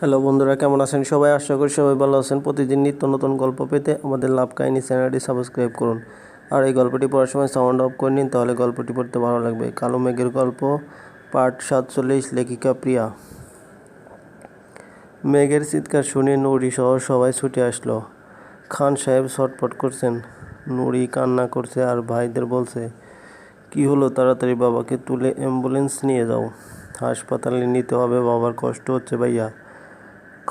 Hello বন্ধুরা, কেমন আছেন সবাই? আশা করি সবাই ভালো আছেন। প্রতিদিন নিত্য নতুন গল্প পেতে আমাদের লাভ কাহিনী চ্যানেলটি সাবস্ক্রাইব করুন। আর এই গল্পটি পড়ার সময় সাউন্ড অফ করে নিন, তাহলে গল্পটি পড়তে ভালো লাগবে। কালো মেঘের গল্প পার্ট সাতচল্লিশ, লেখিকা প্রিয়া। মেঘের চিৎকার শুনে নুরি সহ সবাই ছুটে আসলো। খান সাহেব ছটপট করছেন। নুরি কান্না করছে আর ভাইদের বলছে, কি হলো তাড়াতাড়ি বাবাকে তুলে অ্যাম্বুলেন্স নিয়ে যাও। হাসপাতালে নিতে হবে, বাবার কষ্ট হচ্ছে ভাইয়া।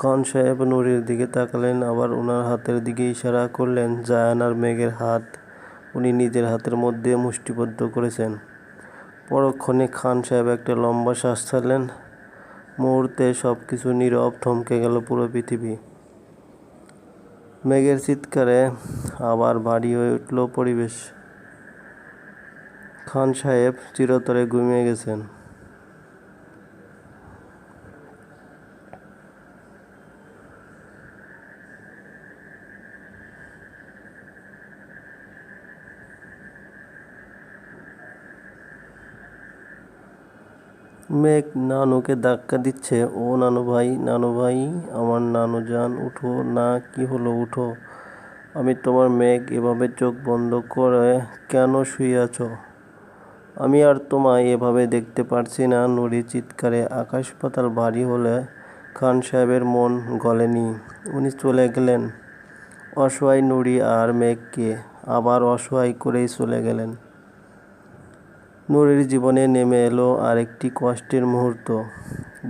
খান সাহেব নুরির দিকে তাকালেন, আবার ওনার হাতের দিকে ইশারা করলেন, জায়ান আর মেঘের হাত। উনি নিজের হাতের মধ্যে মুষ্টিবদ্ধ করেছেন। পরক্ষণে খান সাহেব একটা লম্বা শ্বাস ছাড়লেন। মুহূর্তে সব কিছু নীরব থমকে গেল পুরো পৃথিবী। মেঘের চিৎকারে আবার ভারী হয়ে উঠল পরিবেশ। খান সাহেব চিরতরে ঘুমিয়ে গেছেন। মেঘ নানুকে ধাক্কা দিচ্ছে, ও নানু ভাই নানু ভাই, আমার নানু যান উঠো না, কি হলো, উঠো। আমি তোমার মেঘ, এভাবে চোখ বন্ধ করে কেন শুয়ে আছো? আমি আর তোমায় এভাবে দেখতে পারছি না। নুরি চিৎকারে, আকাশ পাতাল ভারী হলে খান সাহেবের মন গলেনি। উনি চলে গেলেন। অসহায় নুরি আর মেঘকে আবার অসহায় করেই চলে গেলেন। নুরির জীবনে নেমে এলো আরেকটি কষ্টের মুহূর্ত।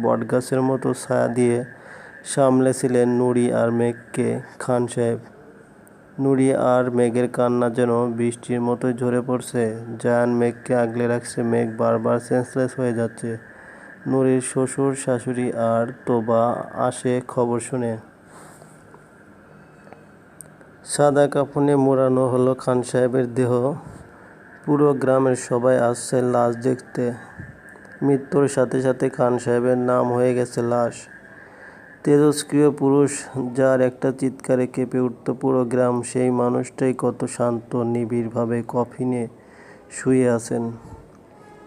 বটগাছের মতো ছায়া দিয়ে সামলেছিলেন নুরি আর মেঘকে খান সাহেব। নুরি আর মেঘের কান্না যেন বৃষ্টির মতোই ঝরে পড়ছে। জায়ান মেঘকে আগলে রাখছে, মেঘ বারবার সেন্সলেস হয়ে যাচ্ছে। নুরির শ্বশুর, শাশুড়ি আর তোবা আসে খবর শুনে। সাদা কাফনে মোড়ানো হলো খান সাহেবের দেহ। পুরো গ্রামের সবাই আসছে লাশ দেখতে। মৃত্যুর সাথে সাথে খান সাহেবের নাম হয়ে গেছে লাশ। তেজস্ক্রিয় পুরুষ যার একটা চিৎকারে কেঁপে উঠত পুরো গ্রাম, সেই মানুষটাই কত শান্ত, নিবিড়ভাবে কফিনে শুয়ে আছেন।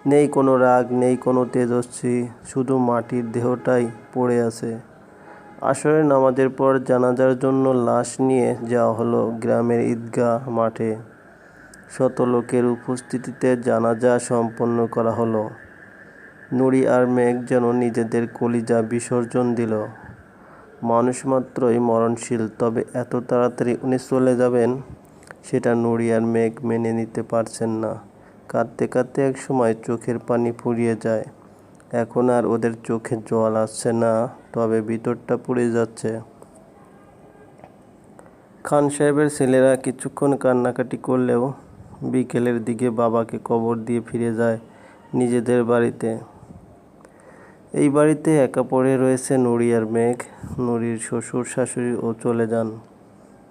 নেই কোনো রাগ, নেই কোনো তেজস্বী, শুধু মাটির দেহটাই পড়ে আছে। আসরের নামাজের পর জানাজার জন্য লাশ নিয়ে যাওয়া হলো গ্রামের ঈদগাহ মাঠে। শত লোকের উপস্থিতিতে জানাজা সম্পন্ন করা হলো। নুরি আর মেঘ যেন নিজেদের কলিজা বিসর্জন দিল। মানুষ মাত্রই মরণশীল, তবে এত তাড়াতাড়ি উনি চলে যাবেন সেটা নুরি আর মেঘ মেনে নিতে পারছেন না। কাঁদতে কাঁদতে এক সময় চোখের পানি ফুরিয়ে যায়। এখন আর ওদের চোখে জল আসছে না, তবে ভিতরটা পুড়ে যাচ্ছে। খান সাহেবের ছেলেরা কিছুক্ষণ কান্নাকাটি করলেও বিকেলের দিকে বাবাকে কবর দিয়ে ফিরে যায় নিজেদের বাড়িতে। এই বাড়িতে একা পড়ে রয়েছে নুরি আর মেঘ। নুরির শ্বশুর, শাশুড়ি ও চলে যান।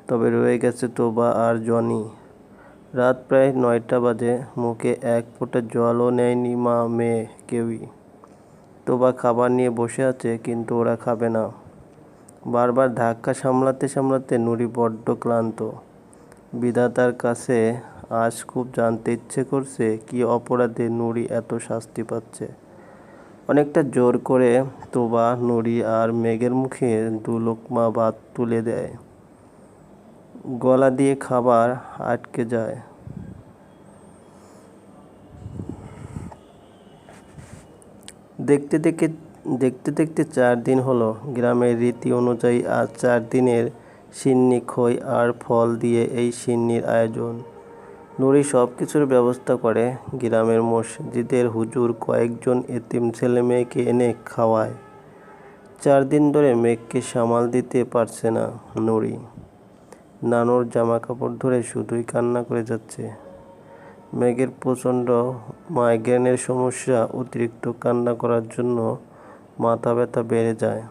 তবে রয়ে গেছে তোবা আর জনি। রাত প্রায় নয়টা বাজে। মুখে এক ফোঁটা জলও নেয়নি মা, মেয়ে কেউই। তোবা খাবার নিয়ে বসে আছে, কিন্তু ওরা খাবে না। বারবার ধাক্কা সামলাতে সামলাতে নুরি বড্ড ক্লান্ত। বিধাতার কাছে আজ খুব জানতে ইচ্ছে করছে কি অপরাধে নুরি এত শাস্তি পাচ্ছে। অনেকটা জোর করে তোবা, নুরি আর মেঘের মুখে দু লোকমা ভাত তুলে দেয়। গলা দিয়ে খাবার আটকে যায়। দেখতে দেখতে দেখতে দেখতে চার দিন হলো। গ্রামের রীতি অনুযায়ী আজ চার দিনের সিন্নি খই আর ফল দিয়ে এই সিন্নির আয়োজন। নুরি সব কিছুর ব্যবস্থা করে গ্রামের মসজিদের হুজুর কয়েকজন এতিম ছেলে মেয়েকে এনে খাওয়ায়। চার দিন ধরে মেঘকে সামাল দিতে পারছে না নুরি। নানুর জামা কাপড় ধরে শুধুই কান্না করে যাচ্ছে। মেঘের প্রচণ্ড মাইগ্রেনের সমস্যা, অতিরিক্ত কান্না করার জন্য মাথা ব্যথা বেড়ে যায়।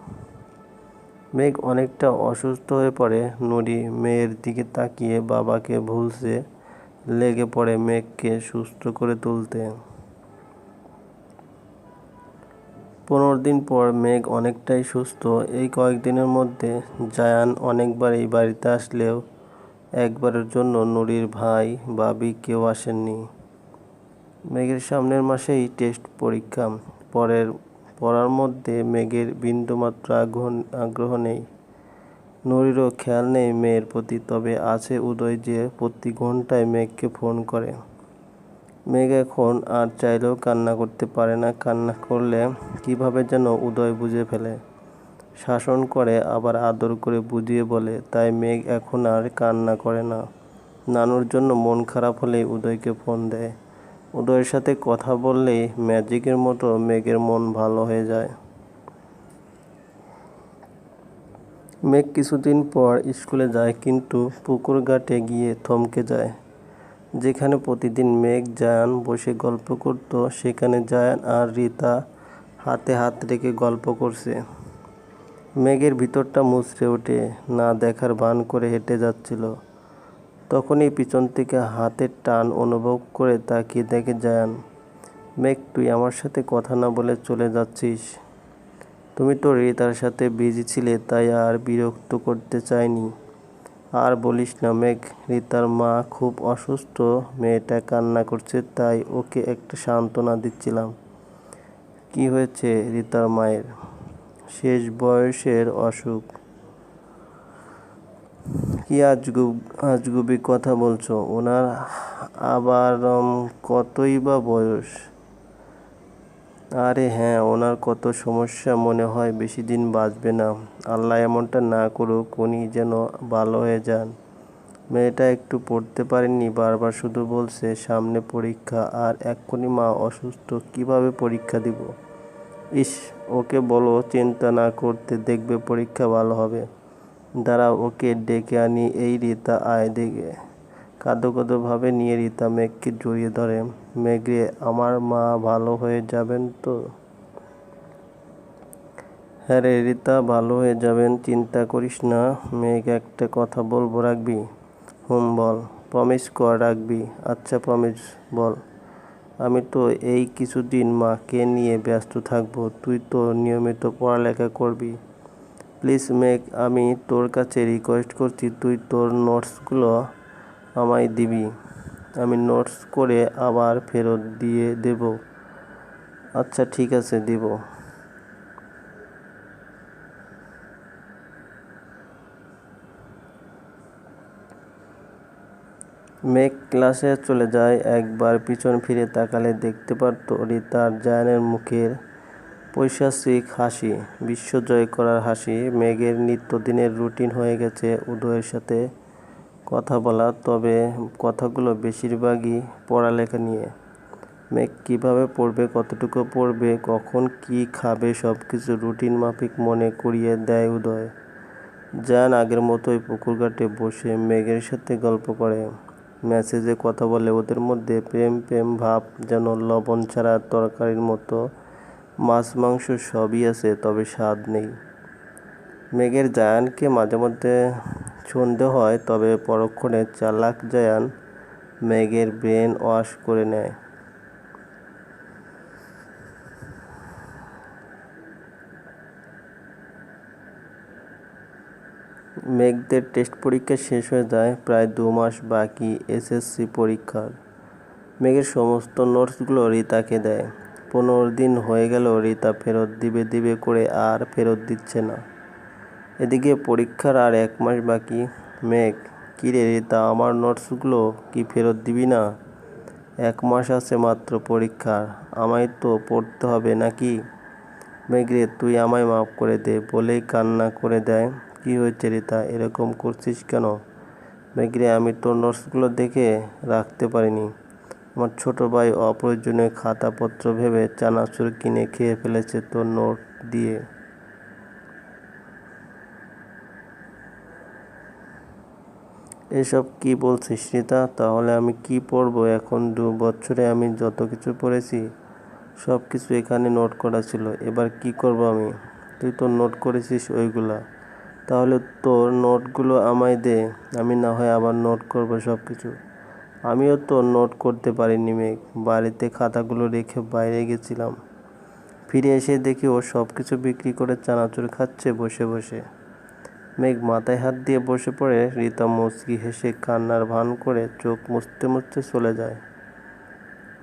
মেঘ অনেকটা অসুস্থ হয়ে পড়ে। নুরি মেয়ের দিকে তাকিয়ে বাবাকে ভুলছে লেগে পড়ে মেঘকে সুস্থ করে তুলতে। পনেরো দিন পর মেঘ অনেকটাই সুস্থ। এই কয়েকদিনের মধ্যে জায়ান অনেকবার এই বাড়িতে আসলেও একবারের জন্য নুরির ভাই বাবি কেউ আসেননি। মেঘের সামনের মাসেই টেস্ট পরীক্ষা। পরের, পড়ার মধ্যে মেঘের বিন্দুমাত্র আগ্রহ আগ্রহ নেই। নুরিরও খেয়াল নেই মেয়ের প্রতি, তবে আছে উদয় যে প্রতি ঘন্টায় মেঘকে ফোন করে। মেঘ এখন আর চাইলেও কান্না করতে পারে না। কান্না করলে কীভাবে যেন উদয় বুঝে ফেলে। শাসন করে, আবার আদর করে বুঝিয়ে বলে, তাই মেঘ এখন আর কান্না করে না। নানুর জন্য মন খারাপ হলেই উদয়কে ফোন দেয়। উদয়ের সাথে কথা বললেই ম্যাজিকের মতো মেঘের মন ভালো হয়ে যায়। মেঘ কিছুদিন পর স্কুলে যায় কিন্তু পুকুর ঘাটে গিয়ে থমকে যায়। যেখানে প্রতিদিন মেঘ, জায়ান বসে গল্প করত, সেখানে জায়ান আর রীতা হাতে হাত রেখে গল্প করছে। মেঘের ভিতরটা মুচড়ে ওঠে, না দেখার ভান করে হেঁটে যাচ্ছিল। তখনই পিছন থেকে হাতের টান অনুভব করে তাকিয়ে দেখে জায়ান, মেঘ, তুই আমার সাথে কথা না বলে চলে যাচ্ছিস? তুমি তো রিতার সাথে বিজি ছিলে, তাই আর বিরক্ত করতে চাইনি। আর বলিস না মেঘ, রিতার মা খুব অসুস্থ, মেয়েটা কান্না করছে, তাই ওকে একটা সান্ত্বনা দিচ্ছিলাম। কি হয়েছে রিতার মায়ের? শেষ বয়সের অসুখ। কি আজগুব আজগুবি কথা বলছো? ওনার আবার কতই বা বয়স? আরে হ্যাঁ ওনার কত সমস্যা, মনে হয় বেশি দিন বাঁচবে না। আল্লাহ এমনটা না করুক, উনি যেন ভালো হয়ে যান। মেয়েটা একটু পড়তে পারেনি, বারবার শুধু বলছে, সামনে পরীক্ষা, আর এক্ষুনি মা অসুস্থ, কীভাবে পরীক্ষা দিব? ইস, ওকে বলো, চিন্তা না করতে দেখবে পরীক্ষা ভালো হবে। দাঁড়াও, ওকে ডেকে আনি, এই রীতা আয় দেখে। কাঁদো কাঁদো ভাবে নিয়ে রীতা মেঘকে জড়িয়ে ধরে। মেঘরে আমার মা ভালো হয়ে যাবেন তো? হ্যাঁ রে রীতা, ভালো হয়ে যাবেন, চিন্তা করিস না। মেঘ, একটা কথা বলব রাখবি? হুম, বল। প্রমিস কর রাখবি। আচ্ছা প্রমিস বল। আমি তো এই কিছুদিন মাকে নিয়ে ব্যস্ত থাকব। তুই তো নিয়মিত পড়ালেখা করবি। প্লিজ মেঘ, আমি তোর কাছে রিকোয়েস্ট করছি। তুই তোর নোটসগুলো আমায় দিবি। আমি নোটস করে আবার ফেরত দিয়ে দেব। আচ্ছা ঠিক আছে, দিব। মেঘ ক্লাসে চলে যায়, একবার পিছন ফিরে তাকালে দেখতে পারত রিতার জায়ানের মুখের পৈশাচিক হাসি, বিশ্বজয় করার হাসি। মেঘের নিত্যদিনের রুটিন হয়ে গেছে উদয়ের সাথে। কথা বলা, তবে কথাগুলো বেশিরভাগই পড়ালেখা নিয়ে। মেঘ কীভাবে পড়বে, কতটুকু পড়বে, কখন কি খাবে সব কিছু রুটিন মাফিক মনে করিয়ে দেয় উদয়। যান আগের মতোই পুকুর ঘাটে বসে মেঘের সাথে গল্প করে। মেসেজে কথা বলে ওদের মধ্যে প্রেম প্রেম ভাব যেন লবণ ছাড়া তরকারির মতো। মাছ, মাংস সবই আছে, তবে স্বাদ নেই। মেঘের জায়ানকে মাঝে মধ্যে সন্দেহ হয়, তবে পরক্ষণে চালাক জায়ান মেঘের ব্রেন ওয়াশ করে নেয়। মেঘদের টেস্ট পরীক্ষা শেষ হয়ে যায়, প্রায় দু মাস বাকি এসএসসি পরীক্ষার। মেঘের সমস্ত নোটসগুলো রিতাকে দেয়। পনেরো দিন হয়ে গেল, রিতা ফেরত দিবে দিবে করে আর ফেরত দিচ্ছে না। এদিকে পরীক্ষার আর এক মাস বাকি। মেঘ কিরে তা আমার নোটসগুলো কি ফেরত দিবি না? এক মাস আছে মাত্র পরীক্ষার, আমায় তো পড়তে হবে নাকি? মেঘরে তুই আমায় মাফ করে দে, বলেই কান্না করে দেয়। কি হয়েছে রিতা, এরকম করছিস কেন? মেঘরে আমি তোর নোটসগুলো দেখে রাখতে পারিনি। আমার ছোট ভাই অপ্রয়োজনীয় খাতাপত্র ভেবে চানাচুর কিনে খেয়ে ফেলেছে তোর নোট দিয়ে। এসব কি বলছিস রীতা তাহলে আমি কি পড়ব? এখন দু বছরে আমি যত কিছু পড়েছি সব কিছু এখানে নোট করা ছিল। এবার কি করব আমি? তুই তো নোট করেছিস ওইগুলা। তাহলে তোর নোটগুলো আমায় দে। আমি না হয় আবার নোট করব সব কিছু আমিও তো নোট করতে পারিনি মেঘ। বাড়িতে খাতাগুলো রেখে বাইরে গেছিলাম। ফিরে এসে দেখি ও সব কিছু বিক্রি করে চানাচুর খাচ্ছে বসে বসে। মেঘ মাথায় হাত দিয়ে বসে পড়ে, রীতা মুচকি হেসে কান্নার ভান করে চোখ মুছতে মুছতে চলে যায়।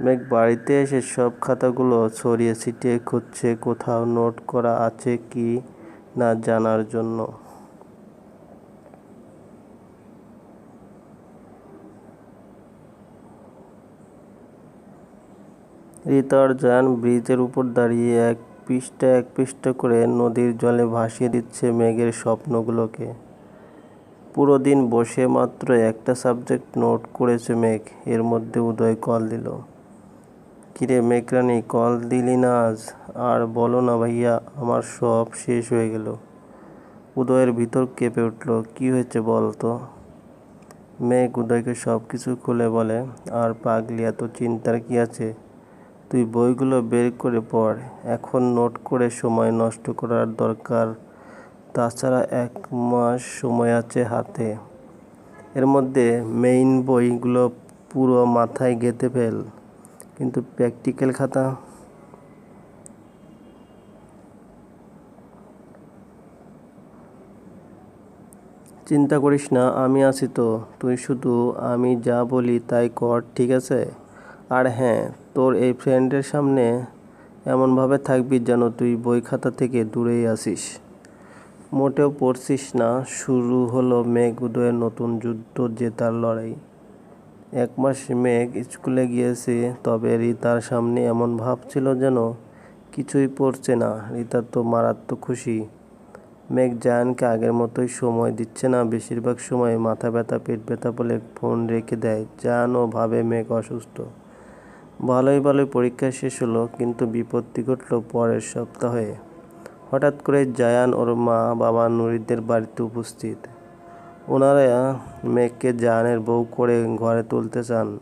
মেঘ বাড়িতে এসে সব খাতাগুলো ছড়িয়ে ছিটিয়ে খুঁজছে কোথাও নোট করা আছে কি না জানার জন্য। রিতার জান ব্রিজের উপর দাঁড়িয়ে এক পৃষ্ঠা এক পৃষ্ঠা করে নদীর জলে ভাসিয়ে দিচ্ছে মেঘের স্বপ্নগুলোকে। পুরো দিন বসে মাত্র একটা সাবজেক্ট নোট করেছে মেঘ, এর মধ্যে উদয় কল দিল। কিরে মেঘরানি, কল দিলি না আজ? আর বলো না ভাইয়া, আমার সব শেষ হয়ে গেল। উদয়ের ভিতর কেঁপে উঠল, কি হয়েছে বল তো? মেঘ উদয়কে সব কিছু খুলে বলে, আর পাগলি, এত চিন্তার কি আছে? তুই বইগুলো বের করে পড়। এখন নোট করে সময় নষ্ট করার দরকার। তাছাড়া এক মাস সময় আছে হাতে। এর মধ্যে মেইন বইগুলো পুরো মাথায় গেঁথে ফেল। কিন্তু প্র্যাকটিক্যাল খাতা? চিন্তা করিস না, আমি আছি তো। তুই শুধু আমি যা বলি তাই কর, ঠিক আছে? আর হ্যাঁ তোর এই ফ্রেন্ডের সামনে এমনভাবে থাকবি যেন তুই বই খাতা থেকে দূরেই আসিস মোটেও পড়ছিস না, শুরু হলো মেঘ উদয়ের নতুন যুদ্ধ জেতার লড়াই। এক মাস মেঘ স্কুলে গিয়েছে, তবে রিতার সামনে এমন ভাব ছিল যেন কিছুই পড়ছে না রিতা তো মারাত্মক খুশি। মেঘ জায়ানকে আগের মতোই সময় দিচ্ছে না, বেশিরভাগ সময় মাথা ব্যথা, পেট ব্যথা বলে ফোন রেখে দেয়। জায়ানও ভাবে মেঘ অসুস্থ। ভালোই ভালোই পরীক্ষা শেষ হলো, কিন্তু বিপত্তি ঘটল পরের সপ্তাহে। হঠাৎ করে জায়ান ওর মা বাবা নুরিদের বাড়িতে উপস্থিত। ওনারা মেঘকে জায়ানের বউ করে ঘরে তুলতে চান।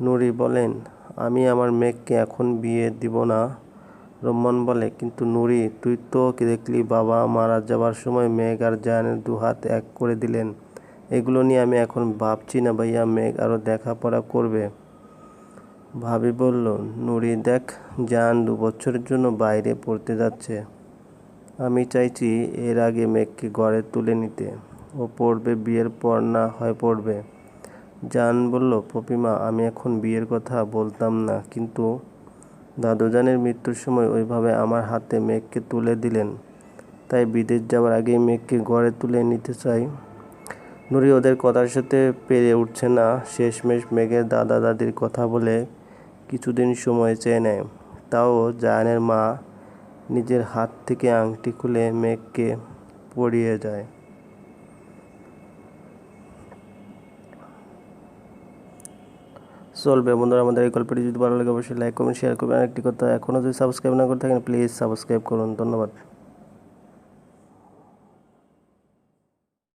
নুরি বলেন, আমি আমার মেঘকে এখন বিয়ে দিব না। রহমান বলে, কিন্তু নুরি, তুই তো দেখলি বাবা মারা যাবার সময় মেঘ আর জায়ানের দুহাত এক করে দিলেন। এগুলো নিয়ে আমি এখন ভাবছি না ভাইয়া, মেঘ আরও দেখাপড়া করবে। ভাবি বলল, নুরি, দেখ, জান দু বছরের জন্য বাইরে পড়তে যাচ্ছে। আমি চাইছি এর আগে মেঘকে ঘরে তুলে নিতে। ও পড়বে বিয়ের পর না হয় পড়বে। জান বলল, পপিমা, আমি এখন বিয়ের কথা বলতাম না, কিন্তু দাদুজানের মৃত্যুর সময় ওইভাবে আমার হাতে মেঘকে তুলে দিলেন। তাই বিদেশ যাওয়ার আগেই মেঘকে ঘরে তুলে নিতে চাই। নুরি ওদের কথার সাথে পেরে উঠছে না। শেষমেশ মেঘের দাদা দাদির কথা বলে কিছুদিন সময় চেয়ে নেয়। তাও জায়ানের মা নিজের হাত থেকে আংটি খুলে মেঘকে পড়িয়ে যায় চলবে বন্ধুরা, আমাদের এই গল্পটি যদি ভালো লাগে অবশ্যই লাইক কমেন্ট শেয়ার করবেন। আরেকটি কথা, এখনও যদি সাবস্ক্রাইব না করে থাকেন প্লিজ সাবস্ক্রাইব করুন। ধন্যবাদ।